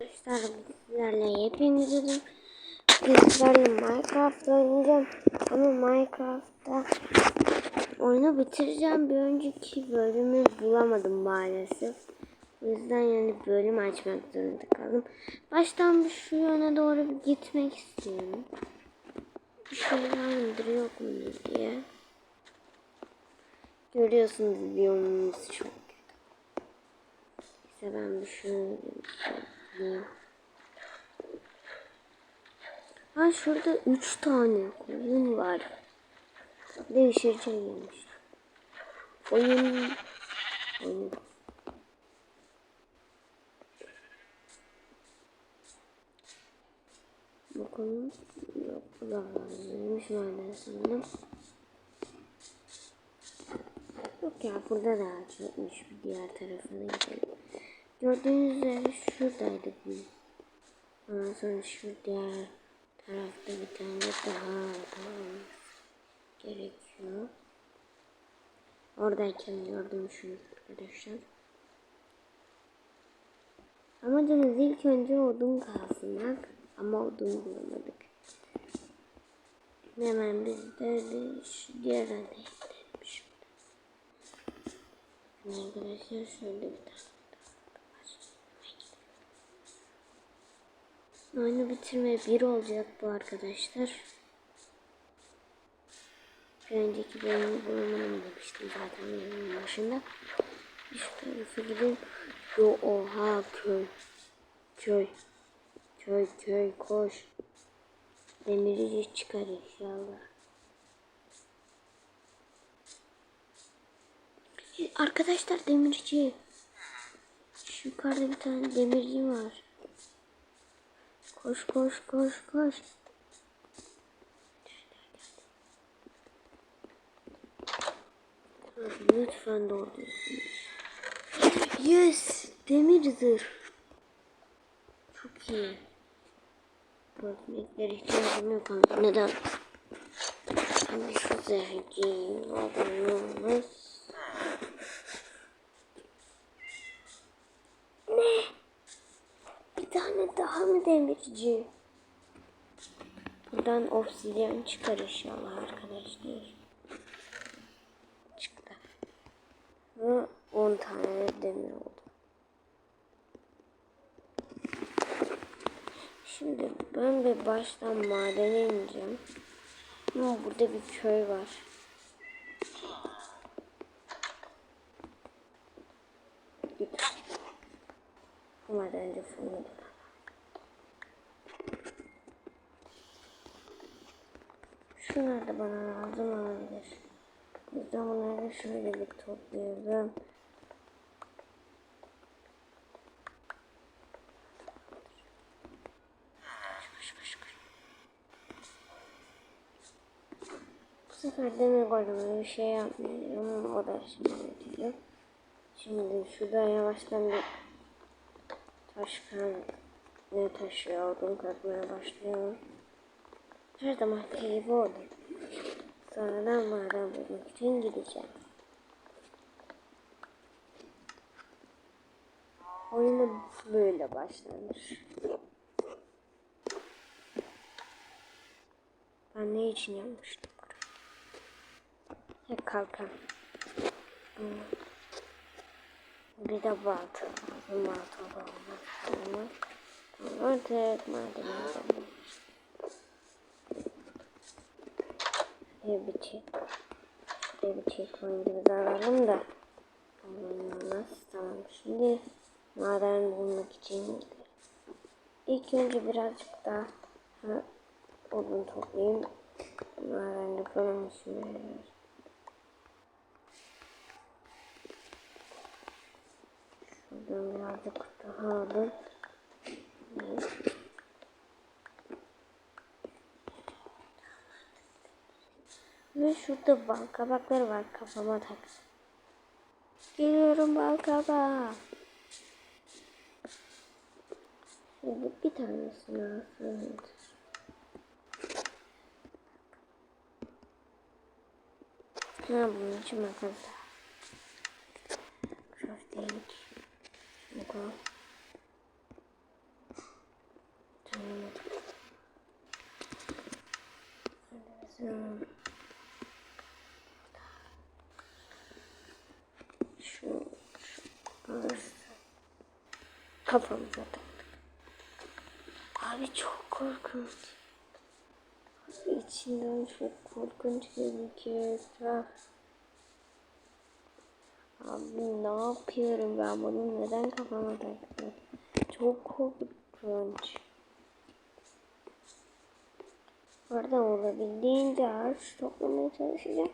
Arkadaşlar sizlerle yepyeni dedim. Sizlerle Minecraft oynayacağım. Ama Minecraft'ta oyunu bitireceğim. Bir önceki bölümü bulamadım maalesef. O yüzden yani bölüm açmak zorunda kaldım. Baştan bir şu yöne doğru gitmek istiyorum. Bir şey var mıdır yok mudur diye. Görüyorsunuz biyomumuz çok kötü. İşte ben bir şunu yapayım. Ha şurada üç tane koyun var. Değişirce yemiş. Oyun. Oyun. Bakalım. Yok bu da varmış nereden sanırım. Yok ya burada da yokmuş bir diğer tarafına gidelim. Gördüğünüz üzere şuradaydık biz. Ondan sonra şu diğer tarafta bir tane daha var. Gerekiyor. Oradayken gördüm şunu arkadaşlar. Amacımız ilk önce odun kazmak ama odun bulamadık. Hemen biz de şu diğer adaya gidelim şimdi. Arkadaşlar şöyle bir tane Oyunu bitirme bir olacak bu arkadaşlar. Bir önceki bölümü bulamadım demiştim zaten bölümün başında. Şu tarafa gideyim. Yo oha köy. Köy. Köy köy koş. Demirci çıkar inşallah. Arkadaşlar demirci. Şu yukarıda bir tane demirci var. Koş koş koş koş. Lütfen doğru. Yes! Demir zırh. Çok iyi. Örtmeklere ihtiyacım yok ama neden? Ama şu zırh giyeyim. Adam olmaz. Ne? Bir tane daha mı demirci? Buradan obsidyen çıkar inşallah arkadaşlar. Çıktı. Ve 10 tane de demir oldu. Şimdi ben bir baştan madene ineceğim. Ama burada bir köy var. Madence fırını Şunlar da bana lazım olabilir. O yüzden bunları şöyle bir toplayalım. Bu sefer demir koydum bir şey yapmıyorum. O da şimdi diyor. Şimdi şurada yavaştan bir taş kan ne taşıyor odun katmaya başlıyorum. Her zaman keyif oldu. Sonradan maden bulmak için gideceğim. Oyuna böyle başlanır. Ben ne için yapmıştım? Ya kalkan. Bir de balta. Balta da olmaz. Tamam. Artık madeni Şuraya bir çek. Şuraya bir çek oyuncumuzu alalım da. Olmaz. Tamam. Şimdi maden bulmak için. İlk önce birazcık daha ha, odun toplayayım. Maden yapalım şimdi. Şuradan birazcık daha odun. Ve şurada bal kabakları var kafama tak. Geliyorum bal kabağı. Şimdi bir tanesini alsın. Ha bunun için makas da. Crafting. Şunu koy. Kafamıza taktık. Abi çok korkunç. İçinden çok korkunç gözüküyor etraf. Abi ne yapıyorum ben bunu neden kafama taktım? Çok korkunç. Orada olabildiğince ağaç toplamaya çalışacağım.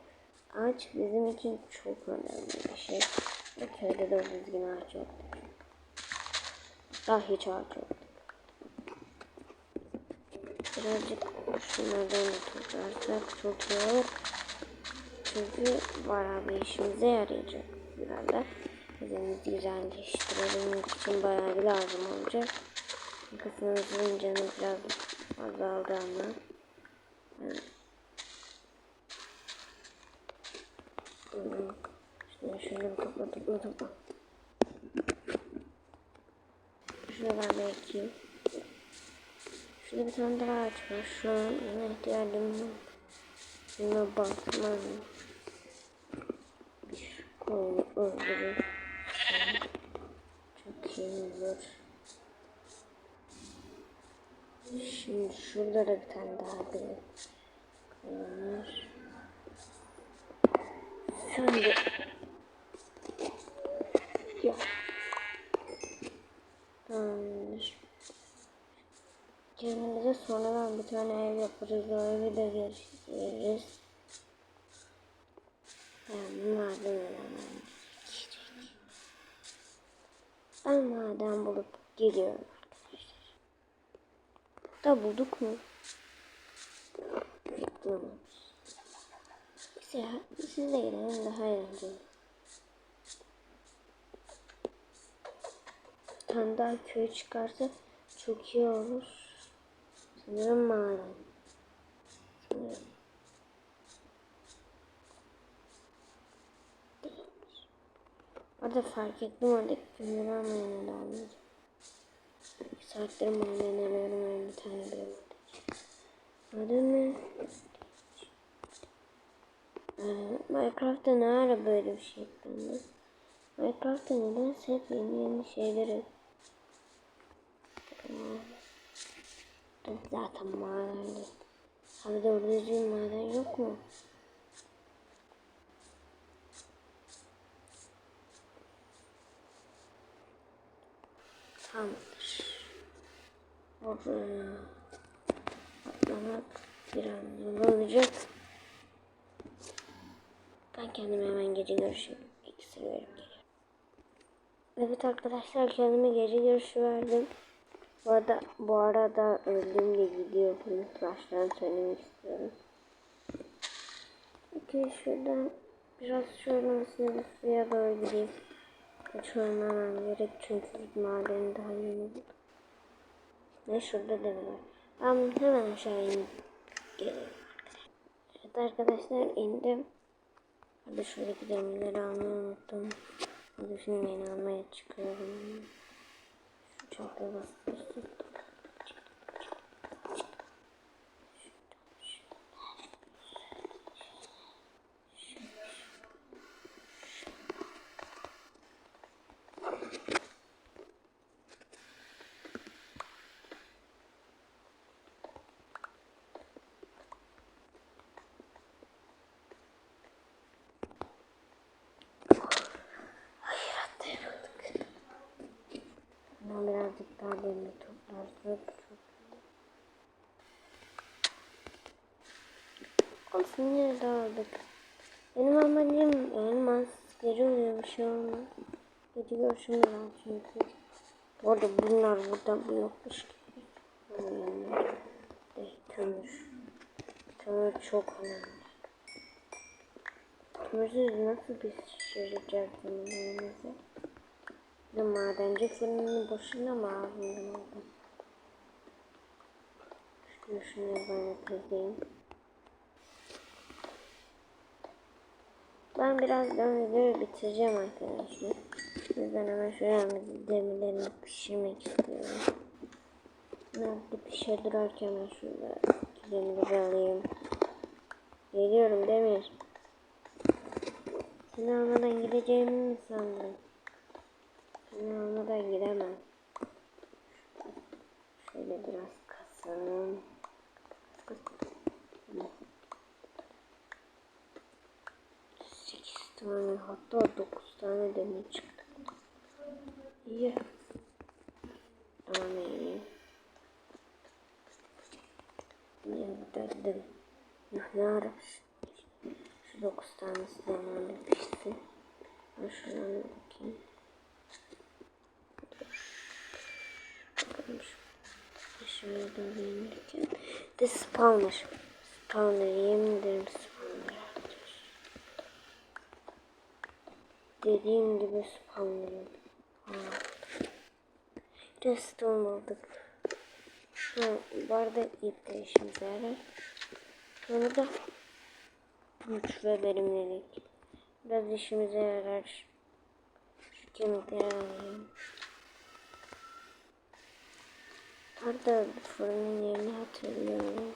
Ağaç bizim için çok önemli bir şey. Köyde de düzgün ağaç yok. Daha hiç ağaç yok. Birazcık şunlardan da toplarsak çok iyi. Çünkü bayağı bir işimize yarayacak herhalde. Evimizi güzelleştirebilmek için bayağı bir lazım olacak. Kafamızın canı biraz azaldı ama. Evet. Şunu şöyle topla topla topla. Şuradan belki. Şurada bir tane daha ağaç var. Şu an ona ihtiyacım var. Şuna bakmam. Şu koyunu öldürür. Çok iyi olur. Şimdi şurada da bir tane daha bir koyun var. Şimdi yok. Tamamdır. Kendimize sonradan bir tane ev yaparız. O evi de geliştiririz. Yani madenlerden Ben maden bulup geliyorum arkadaşlar. Da bulduk mu? Tamam. Size, size gidelim daha eğlenceli. Tane daha köy çıkarsa çok iyi olur. Sanırım maden. Sanırım. Fark ettim oradaki kömürü almaya da almayacağım. Maden arıyorum ben bir tane bile. Maden mi? Ee, Minecraft'ta ne ara böyle bir şey eklendi? Minecraft'ta nedense hep yeni yeni şeyleri Zaten madende. Abi doğru düzgün maden yok mu? Tamamdır. Oraya atlamak biraz zor olacak. Ben kendime hemen gece görüşü iksir verip geliyorum. Evet arkadaşlar kendime gece görüşü verdim. Bu arada, bu arada öldüğümde gidiyor bunu baştan söylemek istiyorum. Peki şuradan biraz şöyle suya doğru gideyim. Kaçırmamam gerek çünkü madeni daha yeni. Ve şurada da var. Ben hemen aşağı inip geliyorum. Evet arkadaşlar indim. Hadi şuradaki demirleri almayı unuttum. Hadi şimdi yeni almaya çıkıyorum. Çok da basmıştım. Ama birazcık daha demir toplarsak çok Olsun de aldık. Benim amacım elmas. Gece oluyor bir şey olmaz. Gece görüşümüz var çünkü. Bu arada bunlar burada bu yokmuş gibi. Kömür. Kömür çok önemli. Kömürsüz nasıl pişireceğiz yemeğimizi? Bir madenci fırını boşuna mı aldım orada? Şunu şunu ben yapayım. Ben birazdan videoyu bitireceğim arkadaşlar. O yüzden hemen şuraya demirlerini pişirmek istiyorum. Nerede pişer durarken ben şurada demirleri alayım. Geliyorum Demir. Seni almadan gideceğimi mi sandın? Seni almadan gidemem. biraz kasalım. Kas, kas. Sekiz tane hatta dokuz tane demir çıktı. İyi. Tamam iyi. İyi dedim. Ne ara? Şu dokuz tanesi hemen pişti. Şuradan bakayım. Şu. Şöyle indirken. De spawner. Spawner yemin ederim spawner. Dediğim gibi spawner. Redstone aldık. Ha, bu arada ip de işimize yarar. Sonra da güç ve verimlilik. Biraz işimize yarar. Şu kemikleri alayım. Arada fırının yerini hatırlıyorum.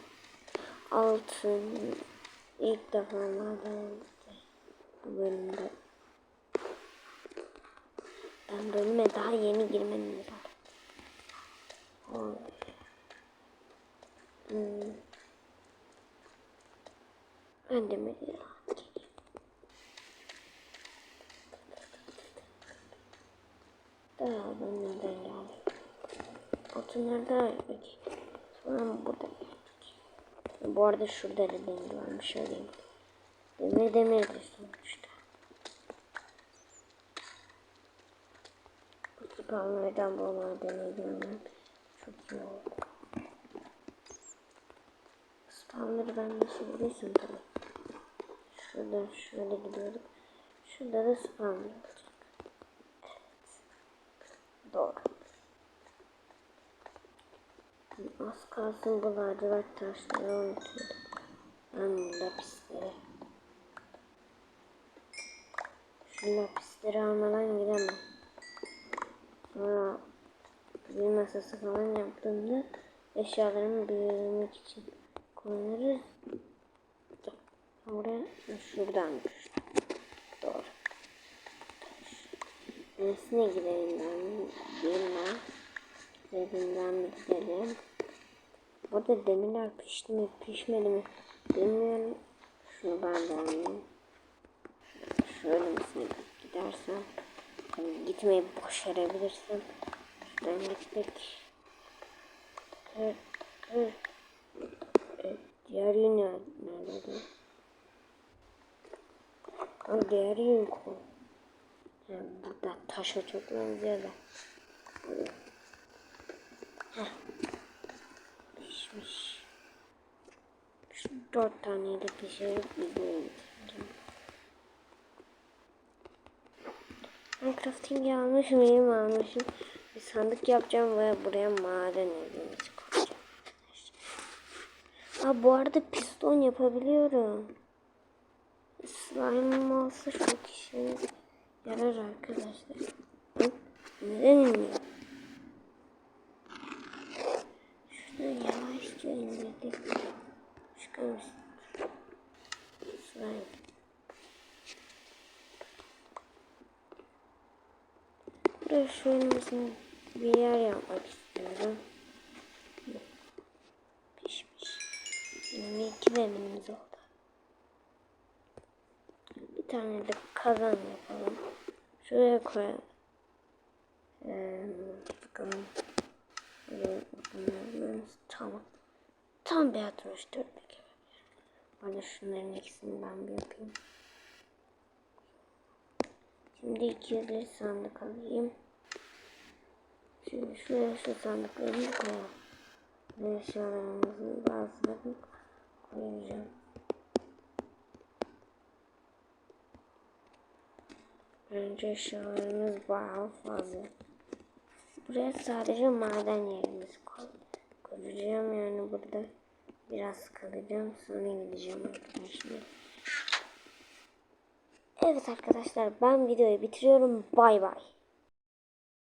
Altın. ilk defa maden bu bölümde. Ben bölüme daha yeni girmedim zaten. Hmm. Ben de mi ya? Daha ben nereden geldim? Altınlarda sonra burada. Bu arada şurada da demir varmış alayım. Demir demir de sonuçta. Bu spawnlardan bu madeni görmem çok iyi oldu. Spawnları ben nasıl bulursam tabii. Şurada şöyle gidiyorduk. Şurada da spawner olacak. Evet. Doğru. Az kalsın bu lacivert taşları unutuyordum. Ben lapisleri. Şu lapisleri almadan gidemem. Sonra bir masası falan yaptığımda eşyalarımı büyülemek için kullanırız. Oraya şuradan düştüm. Doğru. Nesine gidelim ben? Bilmem. Dediğimden bir gidelim. Burada demirler pişti mi pişmedi mi bilmiyorum. Şunu ben de. Şöyle misine gidersem tabii gitmeyi başarabilirsem şuradan gitmek evet, evet. evet. diğer yün nerede? Ama diğer yün kol. Yani burada taşa çok benziyor da. Heh. Pişmiş. Şu dört taneyi de pişirip videoya bitireceğim. Minecrafting'i almış mıyım almışım. Bir sandık yapacağım ve buraya maden evimizi koyacağım. Aa, bu arada piston yapabiliyorum. Slime olsa çok işe yarar arkadaşlar. Hı? Neden inmiyor? Şunu yavaşça indirdik. Çıkar mısın? Slime. Buraya şöyle bir yer yapmak istiyorum. Pişmiş. 22 demimiz oldu. Bir tane de kazan yapalım. Şuraya koyalım. Ee, bakalım. Evet, tamam. Tam 64 bir Bana şunların ikisini ben bir yapayım. Şimdi 200 sandık alayım. Şimdi şuraya şu sandıklarını koyalım. Ve eşyalarımızın bazılarını koyacağım. Bence eşyalarımız bayağı fazla. Buraya sadece maden yerimizi koy koyacağım. Yani burada biraz kalacağım. Sonra gideceğim arkadaşlar. Evet arkadaşlar ben videoyu bitiriyorum. Bay bay.